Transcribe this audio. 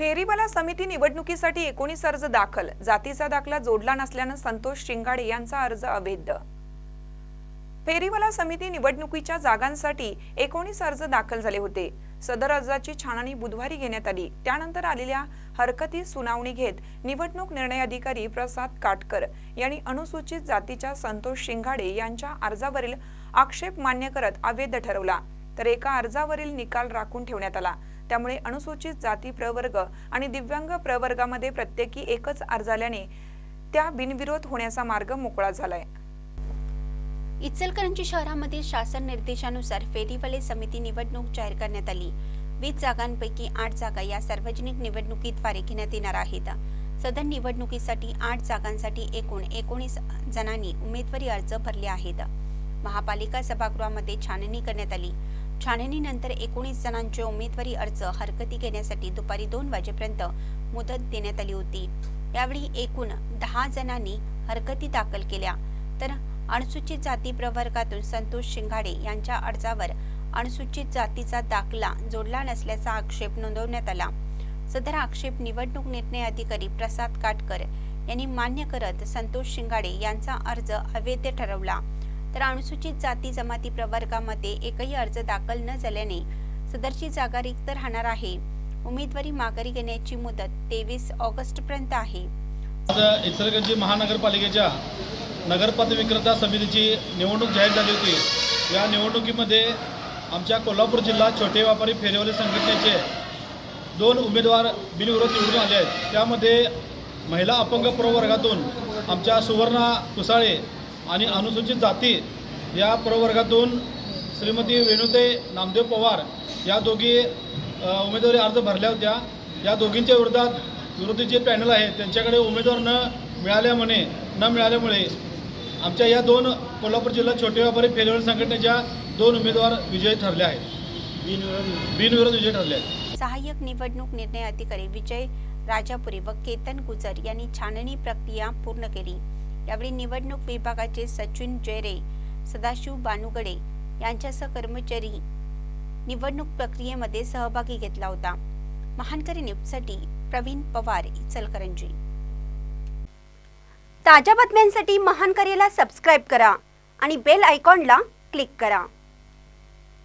फेरीवाला समिती निवडणुकीसाठी एकोणीस अर्ज दाखल. जातीचा दाखला जोडला नसल्यानं संतोष शिंगाडे यांचा अर्ज अवैध. फेरीवाला समिती निवडणुकीच्या जागांसाठी एकोणीस अर्ज दाखल झाले होते. सदर अर्जाची छाननी बुधवारी घेण्यात आली. त्यानंतर आलेल्या हरकती सुनावणी घेत निवडणूक निर्णय अधिकारी प्रसाद काटकर यांनी अनुसूचित जातीच्या संतोष शिंगाडे यांच्या अर्जावरील आक्षेप मान्य करत अवैध ठरवला. तर एका अर्जावरील निकाल राखून ठेवण्यात आला. त्यामुळे अनुसूचित जाती प्रवर्ग आणि दिव्यांग प्रवर्गामध्ये प्रत्येकी एकच अर्ज आल्याने त्या बिनविरोध होण्याचा मार्ग मोकळा झालाय. इचलकरंजी शहरामधील शासन निर्देशानुसार फेरीवाले समिती निवडणूक जाहीर करण्यात आली. वीस जागांपैकी आठ जागा या सार्वजनिक निवडणुकीद्वारे घेण्यात येणार आहेत. सदर निवडणुकीसाठी आठ जागांसाठी एकूण एकोणीस जणांनी उमेदवारी अर्ज भरले आहेत. महापालिका सभागृहामध्ये छाननी करण्यात आली. छाननीनंतर एकोणीस जणांचे उमेदवारी अर्ज हरकती घेण्यासाठी दुपारी दोन वाजेपर्यंत मुदत देण्यात आली होती. यावेळी एकूण दहा जणांनी हरकती दाखल केल्या. तर अनुसूचित जाती प्रवर्गातून संतोष शिंगाडे यांच्या अर्जावर अनुसूचित जातीचा दाखला जोडला नसल्याचा आक्षेप नोंदवण्यात आला. सदर आक्षेप निवडणूक निर्णय अधिकारी प्रसाद काटकर यांनी मान्य करत संतोष शिंगाडे यांचा अर्ज अवैध ठरवला. तर अनुसूचित जाती जमाती प्रवर्गामध्ये एकही अर्ज दाखल न झाल्याने सदरची जागा रिक्त राहणार आहे. उमेदवारी माघारी घेण्याची मुदत तेवीस ऑगस्ट पर्यंत आहे इचलकरंजी महानगरपालिकेच्या नगरपथ विक्रेता समितीची निवडणूक जाहीर झाली होती. या निवडणुकीमध्ये आमच्या कोल्हापूर जिल्हा छोटे व्यापारी फेरीवाले संघटनेचे दोन उमेदवार बिनविरोध निवडून आले आहेत. त्यामध्ये महिला अपंग प्रवर्गातून आमच्या सुवर्णा कुसाळे आणि अनुसूचित जाती या प्रवर्गातून श्रीमती वेणुते नामदेव पवार या दोघी उमेदवारी अर्ज भरल्या होत्या. या दोघींच्या विरोधात विरोधी जे पॅनल आहे त्यांच्याकडे उमेदवार न मिळाल्यामुळे न मिळाल्यामुळे आमच्या या दोन कोल्हापूर जिल्हा छोटे व्यापारी फेरीवाल संघटनेच्या दोन उमेदवार विजयी ठरले आहेत. बिनविरोध विजय ठरले आहेत. सहाय्यक निवडणूक निर्णय अधिकारी विजय राजापुरी व केतन गुजर यांनी छाननी प्रक्रिया पूर्ण केली. यावेळी निवडणूक विभागाचे सचिन जयरे सदाशिव बानुगडे यांच्यासह कर्मचारी निवडणूक प्रक्रियेमध्ये सहभागी घेतला होता. महानकरी न्यूजसाठी प्रवीण पवार इचलकरंजी. ताज्या बातम्यांसाठी महानकरीला सबस्क्राईब करा आणि बेल आयकॉनला क्लिक करा.